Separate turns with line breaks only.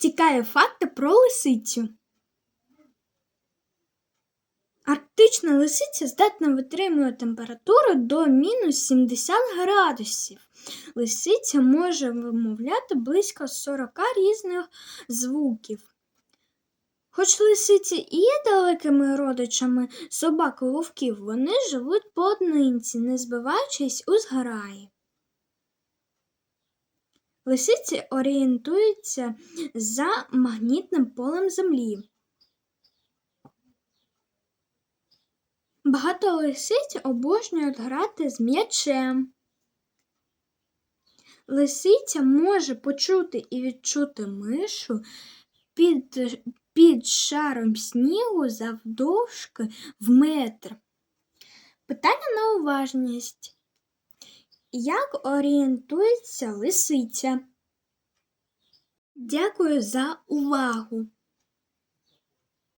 Цікаві факти про лисицю. Арктична лисиця здатна витримувати температуру до мінус 70 градусів. Лисиця може вимовляти близько 40 різних звуків. Хоч лисиці і є далекими родичами собак і вовків, вони живуть поодинці, не збиваючись у зграї. Лисиці орієнтуються за магнітним полем Землі. Багато лисиць обожнюють грати з м'ячем. Лисиця може почути і відчути мишу під, під шаром снігу завдовжки в метр. Питання на уважність. Як орієнтується лисиця? Дякую за увагу!